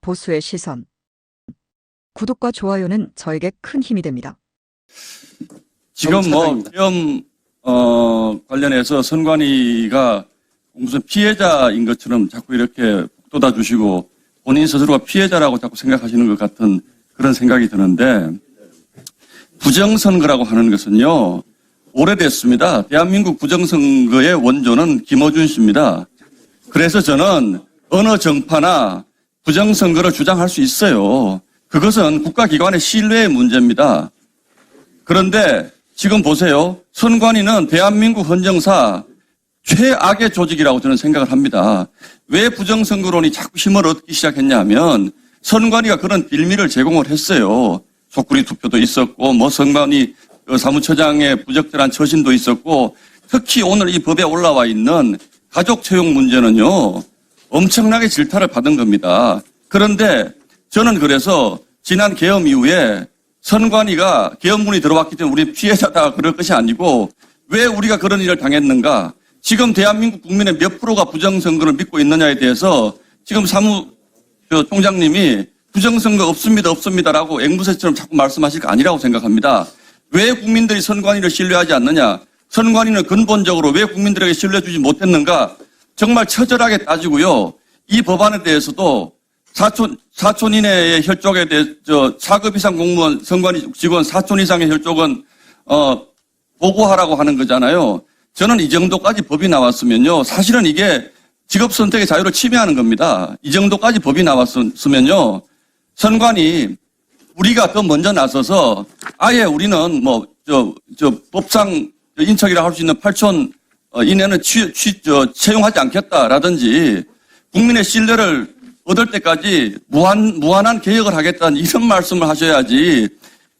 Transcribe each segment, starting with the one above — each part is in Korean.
보수의 시선. 구독과 좋아요는 저에게 큰 힘이 됩니다. 지금 뭐. 계엄 어, 관련해서 선관위가 무슨 피해자인 것처럼 자꾸 이렇게 북돋아 주시고 본인 스스로가 피해자라고 자꾸 생각하시는 것 같은 그런 생각이 드는데 부정선거라고 하는 것은요 오래됐습니다. 대한민국 부정선거의 원조는 김어준 씨입니다. 그래서 저는 어느 정파나 부정선거를 주장할 수 있어요. 그것은 국가기관의 신뢰의 문제입니다. 그런데 지금 보세요. 선관위는 대한민국 헌정사 최악의 조직이라고 저는 생각을 합니다. 왜 부정선거론이 자꾸 힘을 얻기 시작했냐면 선관위가 그런 빌미를 제공을 했어요. 속구리 투표도 있었고 뭐 선관위 그 사무처장의 부적절한 처신도 있었고 특히 오늘 이 법에 올라와 있는 가족 채용 문제는요 엄청나게 질타를 받은 겁니다. 그런데 저는 그래서 지난 계엄 이후에 선관위가 계엄문이 들어왔기 때문에 우리 피해자다 그럴 것이 아니고 왜 우리가 그런 일을 당했는가? 지금 대한민국 국민의 몇 프로가 부정선거를 믿고 있느냐에 대해서 지금 사무 저 총장님이 부정선거 없습니다, 없습니다라고 앵무새처럼 자꾸 말씀하실 거 아니라고 생각합니다. 왜 국민들이 선관위를 신뢰하지 않느냐? 선관위는 근본적으로 왜 국민들에게 신뢰 주지 못했는가? 정말 처절하게 따지고요. 이 법안에 대해서도 사촌, 사촌 이내의 혈족에 대해, 저, 4급 이상 공무원, 선관위 직원 4촌 이상의 혈족은, 어, 보고하라고 하는 거잖아요. 저는 이 정도까지 법이 나왔으면요. 사실은 이게 직업 선택의 자유를 침해하는 겁니다. 이 정도까지 법이 나왔으면요. 선관위 우리가 더 먼저 나서서 아예 우리는 뭐, 저, 저, 법상 인척이라 할 수 있는 8촌 어, 이내는 취, 취, 저, 채용하지 않겠다라든지 국민의 신뢰를 얻을 때까지 무한, 무한한 개혁을 하겠다는 이런 말씀을 하셔야지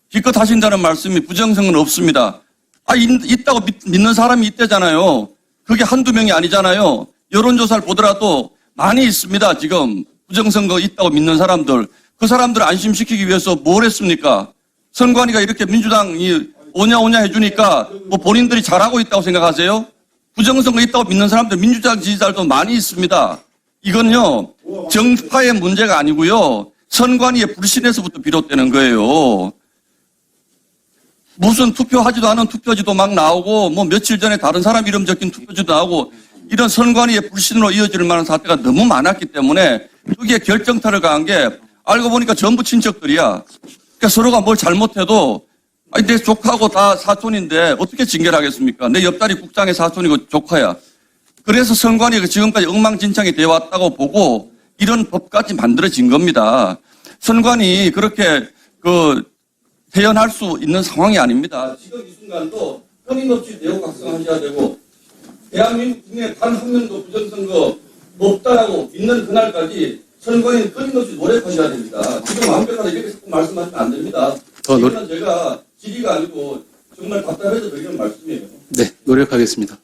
기껏 하신다는 말씀이 부정성은 없습니다. 아, 있, 있다고 믿, 믿는 사람이 있대잖아요. 그게 한두 명이 아니잖아요. 여론조사를 보더라도 많이 있습니다. 지금 부정선거 있다고 믿는 사람들. 그 사람들 안심시키기 위해서 뭘 했습니까? 선관위가 이렇게 민주당이 오냐 오냐 해주니까 뭐 본인들이 잘하고 있다고 생각하세요? 부정선거 있다고 믿는 사람들 민주당 지지자들도 많이 있습니다. 이건요 정파의 문제가 아니고요 선관위의 불신에서부터 비롯되는 거예요. 무슨 투표하지도 않은 투표지도 막 나오고 뭐 며칠 전에 다른 사람 이름 적힌 투표지도 나오고 이런 선관위의 불신으로 이어질 만한 사태가 너무 많았기 때문에 여기에 결정타를 가한 게 알고 보니까 전부 친척들이야. 그러니까 서로가 뭘 잘못해도 아니 내 조카하고 다 사촌인데 어떻게 징계를 하겠습니까? 내 옆다리 국장의 사촌이고 조카야. 그래서 선관위가 지금까지 엉망진창이 되어 왔다고 보고 이런 법까지 만들어진 겁니다. 선관위 그렇게 그 태연할 수 있는 상황이 아닙니다. 지금 이 순간도 끊임없이 내용 각성하셔야 되고 대한민국 국민의 단한 명도 부정선거 없다라고 믿는 그날까지 선관위는 끊임없이 노력하셔야 됩니다. 지금 완벽하게 이렇게 자꾸 말씀하시면 안 됩니다. 이거는 제가 질의가 아니고 정말 답답해서 드리는 말씀이에요. 네, 노력하겠습니다.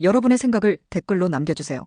여러분의 생각을 댓글로 남겨주세요.